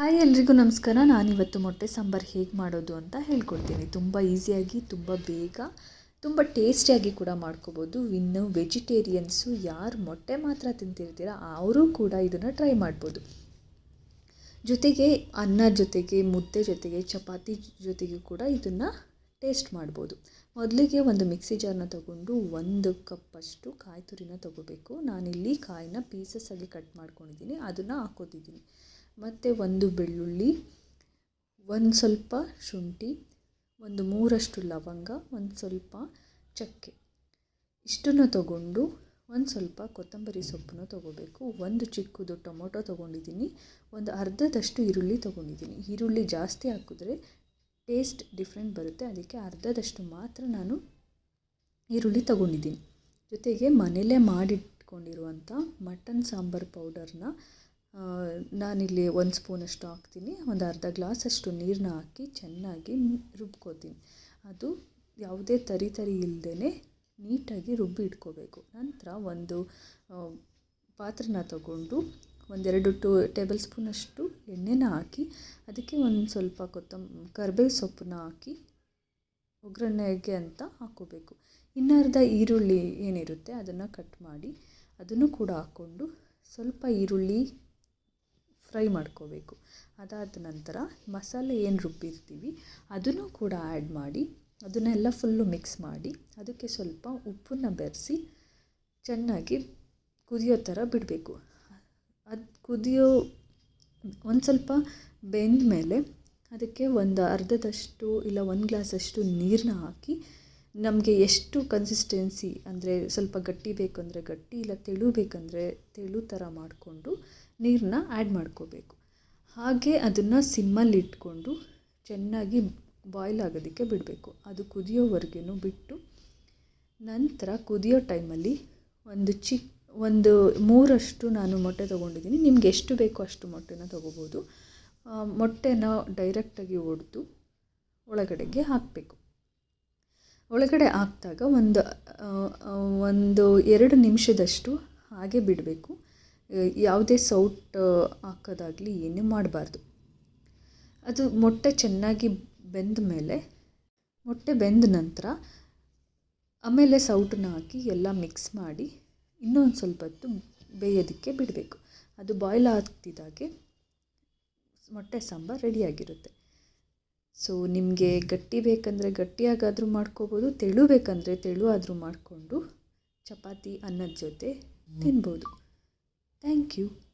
Hi ಎಲ್ರಿಗೂ ನಮಸ್ಕಾರ. ನಾನಿವತ್ತು ಮೊಟ್ಟೆ ಸಾಂಬಾರು ಹೇಗೆ ಮಾಡೋದು ಅಂತ ಹೇಳ್ಕೊಡ್ತೀನಿ. ತುಂಬ ಈಸಿಯಾಗಿ, ತುಂಬ ಬೇಗ, ತುಂಬ ಟೇಸ್ಟಿಯಾಗಿ ಕೂಡ ಮಾಡ್ಕೋಬೋದು. ಇನ್ನು ವೆಜಿಟೇರಿಯನ್ಸು ಯಾರು ಮೊಟ್ಟೆ ಮಾತ್ರ ತಿಂತಿರ್ತೀರ, ಅವರು ಕೂಡ ಇದನ್ನು ಟ್ರೈ ಮಾಡ್ಬೋದು. ಜೊತೆಗೆ ಅನ್ನ ಜೊತೆಗೆ, ಮುದ್ದೆ ಜೊತೆಗೆ, ಚಪಾತಿ ಜೊತೆಗೆ ಕೂಡ ಇದನ್ನು ಟೇಸ್ಟ್ ಮಾಡ್ಬೋದು. ಮೊದಲಿಗೆ ಒಂದು ಮಿಕ್ಸಿ ಜಾರ್ನ ತಗೊಂಡು ಒಂದು ಕಪ್ಪಷ್ಟು ಕಾಯಿ ತುರಿನ ತೊಗೋಬೇಕು. ನಾನಿಲ್ಲಿ ಕಾಯಿನ ಪೀಸಸ್ಸಾಗಿ ಕಟ್ ಮಾಡ್ಕೊಂಡಿದ್ದೀನಿ. ಅದನ್ನು ಹಾಕೋತಿದ್ದೀನಿ. ಮತ್ತು ಒಂದು ಬೆಳ್ಳುಳ್ಳಿ, ಒಂದು ಸ್ವಲ್ಪ ಶುಂಠಿ, ಒಂದು ಮೂರಷ್ಟು ಲವಂಗ, ಒಂದು ಸ್ವಲ್ಪ ಚಕ್ಕೆ. ಇಷ್ಟನ್ನು ತಗೊಂಡು ಒಂದು ಸ್ವಲ್ಪ ಕೊತ್ತಂಬರಿ ಸೊಪ್ಪನ್ನು ತೊಗೋಬೇಕು. ಒಂದು ಚಿಕ್ಕದು ಟೊಮೊಟೊ ತೊಗೊಂಡಿದ್ದೀನಿ. ಒಂದು ಅರ್ಧದಷ್ಟು ಈರುಳ್ಳಿ ತೊಗೊಂಡಿದ್ದೀನಿ. ಈರುಳ್ಳಿ ಜಾಸ್ತಿ ಹಾಕಿದ್ರೆ ಟೇಸ್ಟ್ ಡಿಫ್ರೆಂಟ್ ಬರುತ್ತೆ. ಅದಕ್ಕೆ ಅರ್ಧದಷ್ಟು ಮಾತ್ರ ನಾನು ಈರುಳ್ಳಿ ತಗೊಂಡಿದ್ದೀನಿ. ಜೊತೆಗೆ ಮನೆಯಲ್ಲೇ ಮಾಡಿಟ್ಕೊಂಡಿರುವಂಥ ಮಟನ್ ಸಾಂಬಾರು ಪೌಡರ್ನ ನಾನಿಲ್ಲಿ ಒಂದು ಸ್ಪೂನಷ್ಟು ಹಾಕ್ತೀನಿ. ಒಂದು ಅರ್ಧ ಗ್ಲಾಸಷ್ಟು ನೀರನ್ನ ಹಾಕಿ ಚೆನ್ನಾಗಿ ರುಬ್ಕೋತೀನಿ. ಅದು ಯಾವುದೇ ತರಿ ತರಿ ಇಲ್ಲದೇ ನೀಟಾಗಿ ರುಬ್ಬಿ ಇಟ್ಕೋಬೇಕು ನಂತರ ಒಂದು ಪಾತ್ರೆನ ತಗೊಂಡು ಒಂದೆರಡು ಟೂ ಟೇಬಲ್ ಸ್ಪೂನಷ್ಟು ಎಣ್ಣೆನ ಹಾಕಿ, ಅದಕ್ಕೆ ಒಂದು ಸ್ವಲ್ಪ ಕೊತ್ತಂಬ ಕರ್ಬೇವು ಸೊಪ್ಪನ್ನ ಹಾಕಿ ಒಗ್ಗರಣೆಗೆ ಅಂತ ಹಾಕ್ಕೋಬೇಕು ಇನ್ನರ್ಧ ಈರುಳ್ಳಿ ಏನಿರುತ್ತೆ ಅದನ್ನು ಕಟ್ ಮಾಡಿ, ಅದನ್ನು ಕೂಡ ಹಾಕ್ಕೊಂಡು ಸ್ವಲ್ಪ ಈರುಳ್ಳಿ ಫ್ರೈ ಮಾಡ್ಕೋಬೇಕು. ಅದಾದ ನಂತರ ಮಸಾಲೆ ಏನು ರುಬ್ಬಿರ್ತೀವಿ, ಅದನ್ನು ಕೂಡ ಆ್ಯಡ್ ಮಾಡಿ, ಅದನ್ನೆಲ್ಲ ಫುಲ್ಲು ಮಿಕ್ಸ್ ಮಾಡಿ, ಅದಕ್ಕೆ ಸ್ವಲ್ಪ ಉಪ್ಪನ್ನು ಬೆರೆಸಿ ಚೆನ್ನಾಗಿ ಕುದಿಯೋ ಥರ ಬಿಡಬೇಕು. ಕುದಿಯೋ ಒಂದು ಸ್ವಲ್ಪ ಬೆಂದ ಮೇಲೆ ಅದಕ್ಕೆ ಒಂದು ಅರ್ಧದಷ್ಟು ಇಲ್ಲ ಒಂದು ಗ್ಲಾಸಷ್ಟು ನೀರನ್ನ ಹಾಕಿ ನಮಗೆ ಎಷ್ಟು ಕನ್ಸಿಸ್ಟೆನ್ಸಿ ಅಂದರೆ ಸ್ವಲ್ಪ ಗಟ್ಟಿ ಬೇಕಂದರೆ ಗಟ್ಟಿ ಇಲ್ಲ ತೆಳು ಬೇಕಂದರೆ ತೆಳು ಥರ ಮಾಡಿಕೊಂಡು ನೀರನ್ನ ಆ್ಯಡ್ ಮಾಡ್ಕೋಬೇಕು. ಹಾಗೆ ಅದನ್ನು ಸಿಮ್ಮಲ್ಲಿ ಇಟ್ಕೊಂಡು ಚೆನ್ನಾಗಿ ಬಾಯ್ಲ್ ಆಗೋದಕ್ಕೆ ಬಿಡಬೇಕು. ಅದು ಕುದಿಯೋವರೆಗೂ ಬಿಟ್ಟು ನಂತರ ಕುದಿಯೋ ಟೈಮಲ್ಲಿ ಒಂದು ಚಿಕ್ಕ ಒಂದು ಮೂರಷ್ಟು ನಾನು ಮೊಟ್ಟೆ ತೊಗೊಂಡಿದ್ದೀನಿ. ನಿಮ್ಗೆ ಎಷ್ಟು ಬೇಕೋ ಅಷ್ಟು ಮೊಟ್ಟೆನ ತೊಗೋಬೋದು. ಮೊಟ್ಟೆನ ಡೈರೆಕ್ಟಾಗಿ ಒಡೆದು ಒಳಗಡೆಗೆ ಹಾಕಬೇಕು. ಒಳಗಡೆ ಹಾಕಿದಾಗ ಒಂದು ಒಂದು ಎರಡು ನಿಮಿಷದಷ್ಟು ಹಾಗೆ ಬಿಡಬೇಕು. ಯಾವುದೇ ಸೌಟ್ ಹಾಕೋದಾಗಲಿ ಏನೂ ಮಾಡಬಾರ್ದು. ಅದು ಮೊಟ್ಟೆ ಚೆನ್ನಾಗಿ ಬೆಂದ ಮೇಲೆ, ಮೊಟ್ಟೆ ಬೆಂದ ನಂತರ ಆಮೇಲೆ ಸೌಟನ್ನ ಹಾಕಿ ಎಲ್ಲ ಮಿಕ್ಸ್ ಮಾಡಿ ಇನ್ನೊಂದು ಸ್ವಲ್ಪ ಹೊತ್ತು ಬೇಯೋದಕ್ಕೆ ಬಿಡಬೇಕು. ಅದು ಬಾಯ್ಲ್ ಆಗ್ತಿದ್ದಾಗೆ ಮೊಟ್ಟೆ ಸಾಂಬಾರು ರೆಡಿಯಾಗಿರುತ್ತೆ. ಸೊ ನಿಮಗೆ ಗಟ್ಟಿ ಬೇಕಂದರೆ ಗಟ್ಟಿಯಾಗಾದರೂ ಮಾಡ್ಕೋಬೋದು, ತೆಳು ಬೇಕಂದರೆ ತೆಳು ಆದರೂ ಮಾಡಿಕೊಂಡು ಚಪಾತಿ ಅನ್ನದ ಜೊತೆ ತಿನ್ಬೋದು. Thank you